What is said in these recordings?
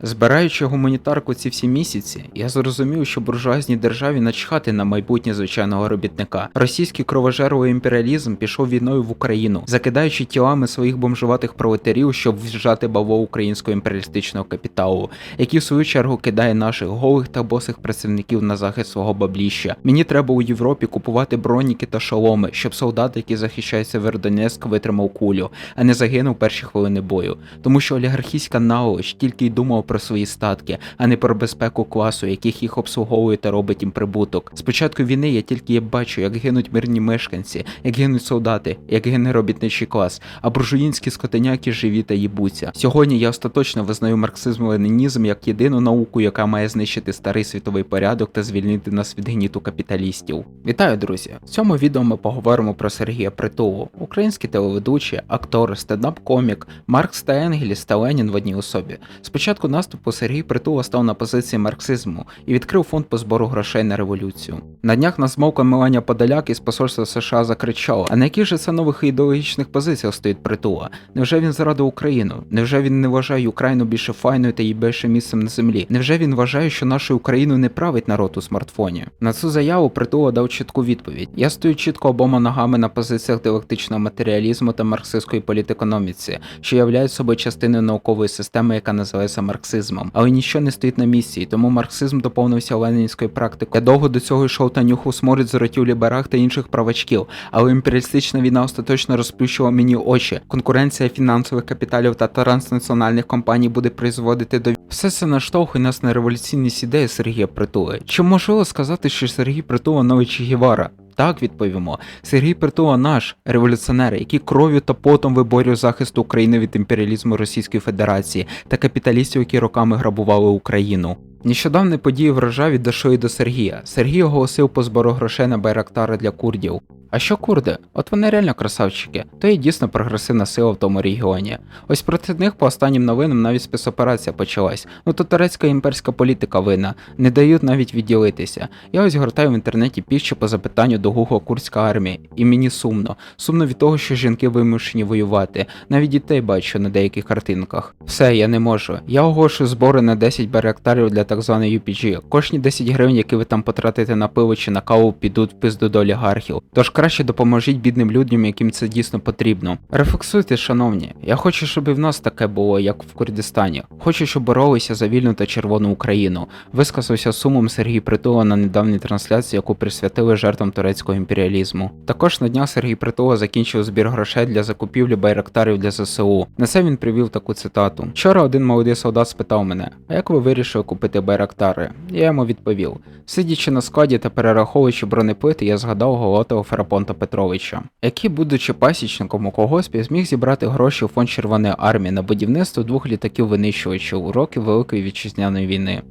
Збираючи гуманітарку ці всі місяці, я зрозумів, що буржуазній державі начхати на майбутнє звичайного робітника. Російський кровожерливий імперіалізм пішов війною в Україну, закидаючи тілами своїх бомжуватих пролетарів, щоб вжати баво українського імперіалістичного капіталу, який в свою чергу кидає наших голих та босих працівників на захист свого бабліща. Мені треба у Європі купувати броніки та шоломи, щоб солдат, який захищає Северодонецьк, витримав кулю, а не загинув перші хвилини бою. Тому що олігархійська наволоч тільки й думав про свої статки, а не про безпеку класу, яких їх обслуговує та робить їм прибуток. З початку війни я тільки бачу, як гинуть мирні мешканці, як гинуть солдати, як гине робітничий клас, а буржуїнські скотиняки живі та їбуться. Сьогодні я остаточно визнаю марксизм-ленінізм як єдину науку, яка має знищити старий світовий порядок та звільнити нас від гніту капіталістів. Вітаю, друзі! В цьому відео ми поговоримо про Сергія Притулу, український телеведучий, актор, стендап-комік, Маркс та Енгельс та Ленін в одній особі. Спочатку наступу Сергій Притула став на позиції марксизму і відкрив фонд по збору грошей на революцію. На днях на змовка Меланія Подоляк із посольства США закричала: А на яких же це нових ідеологічних позиціях стоїть Притула? Невже він зрадив Україну? Невже він не вважає Україну більше файною та її більше місцем на землі? Невже він вважає, що нашою Україною не править народ у смартфоні? На цю заяву Притула дав чітку відповідь: Я стою чітко обома ногами на позиціях диалектичного матеріалізму та марксистської політекономіці, що являють собою частиною наукової системи, яка називається марксизмом. Але ніщо не стоїть на місці, і тому марксизм доповнився ленінською практикою. Я довго до цього йшов та нюхав сморід з ротів ліберах та інших правачків, але імперіалістична війна остаточно розплющила мені очі. Конкуренція фінансових капіталів та транснаціональних компаній буде призводити до все це наштовхує нас на революційні ідеї Сергія Притули. Чи можливо сказати, що Сергій Притула новий Че Гевара? Так відповімо. Сергій Притула наш революціонер, який кров'ю та потом виборює захист України від імперіалізму Російської Федерації та капіталістів, які роками грабували Україну. Нещодавні події в Рожаві дійшли до Сергія. Сергій оголосив по збору грошей на байрактари для курдів. А що курди? От вони реально красавчики, то є дійсно прогресивна сила в тому регіоні. Ось проти них по останнім новинам навіть спецоперація почалась. Ну то турецька імперська політика винна, не дають навіть відділитися. Я ось гортаю в інтернеті піщі по запитанню до Гугла курдська армія, і мені сумно. Сумно від того, що жінки вимушені воювати. Навіть дітей бачу на деяких картинках. Все, я не можу. Я оголошую збори на 10 байрактарів для так званої UPG. Кожні 10 гривень, які ви там потратите на пиво чи на каву, підуть в пизду до олігархів. Тож краще допоможіть бідним людям, яким це дійсно потрібно. Рефлексуйте, шановні. Я хочу, щоб і в нас таке було, як в Курдистані. Хочу, щоб боролися за вільну та червону Україну. Висказався сумом Сергій Притула на недавній трансляції, яку присвятили жертвам турецького імперіалізму. Також на днях Сергій Притула закінчив збір грошей для закупівлі байрактарів для ЗСУ. На це він привів таку цитату. Вчора один молодий солдат спитав мене: А як ви вирішили купити байрактари? Я йому відповів: сидячи на складі та перераховуючи бронеплити, я згадав голотого Голотова Ферапонта Петровича, який, будучи пасічником у когоспі, зміг зібрати гроші у фонд Червоної армії на будівництво двох літаків винищувачів у роки Великої вітчизняної війни.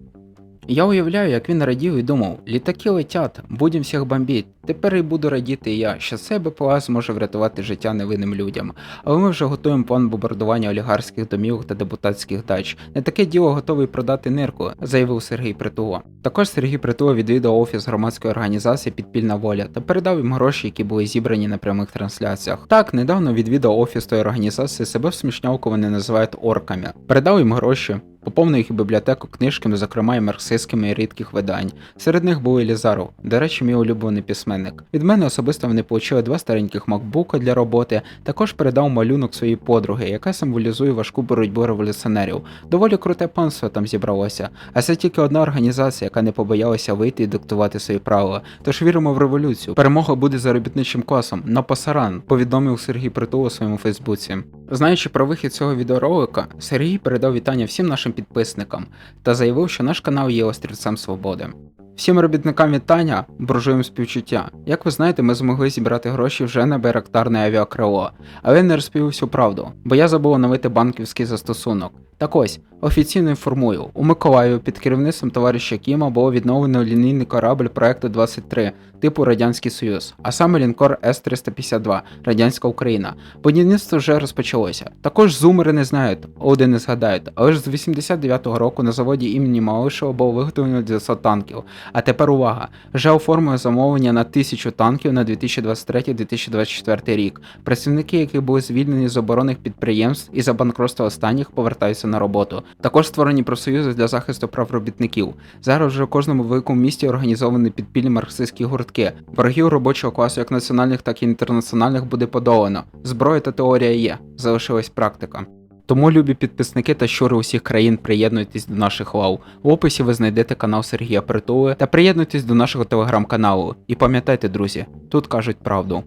Я уявляю, як він радів і думав: літаки летять, будемо всіх бомбити. Тепер і буду радіти і я, що цей БПЛА зможе врятувати життя невинним людям. Але ми вже готуємо план бомбардування олігарських домівок та депутатських дач. Не таке діло готовий продати нирку, заявив Сергій Притула. Також Сергій Притула відвідав офіс громадської організації Підпільна воля та передав їм гроші, які були зібрані на прямих трансляціях. Так, недавно відвідав офіс тої організації, себе в смішнявку вони називають орками. Передав їм гроші. Поповнив їх бібліотеку книжками, зокрема і марксистськими і рідких видань. Серед них був і до речі, мій улюблений письменник. Від мене особисто вони отримали два стареньких макбука для роботи. Також передав малюнок своїй подруги, яка символізує важку боротьбу революціонерів. Доволі круте панство там зібралося. А це тільки одна організація, яка не побоялася вийти і диктувати свої правила. Тож віримо в революцію. Перемога буде за робітничим класом. На пасаран, повідомив Сергій Притула у своєму Фейсбуці. Знаючи про вихід цього відеоролика, Сергій передав вітання всім нашим підписникам та заявив, що наш канал є острівцем свободи. Всім робітникам вітання, буржуєм співчуття. Як ви знаєте, ми змогли зібрати гроші вже на байрактарне авіакрило, але не розповів всю правду, бо я забув оновити банківський застосунок. Так ось, офіційно інформую, у Миколаєві під керівництвом товариша Кіма було відновлено лінійний корабль проекту 23 типу Радянський Союз, а саме лінкор С-352 Радянська Україна. Будівництво вже розпочалося. Також зумери не знають, один не згадають, але ж з 89-го року на заводі імені Малишева було виготовлено 900 танків. А тепер увага! Вже оформили замовлення на 1000 танків на 2023-2024 рік. Працівники, які були звільнені з оборонних підприємств і за банкротства останніх, повертаються на роботу. Також створені профсоюзи для захисту прав робітників. Зараз вже в кожному великому місті організовані підпільні марксистські гуртки. Ворогів робочого класу, як національних, так і інтернаціональних, буде подолано. Зброя та теорія є, залишилась практика. Тому, любі підписники та щури усіх країн, приєднуйтесь до наших лав. В описі ви знайдете канал Сергія Притули та приєднуйтесь до нашого телеграм-каналу. І пам'ятайте, друзі, тут кажуть правду.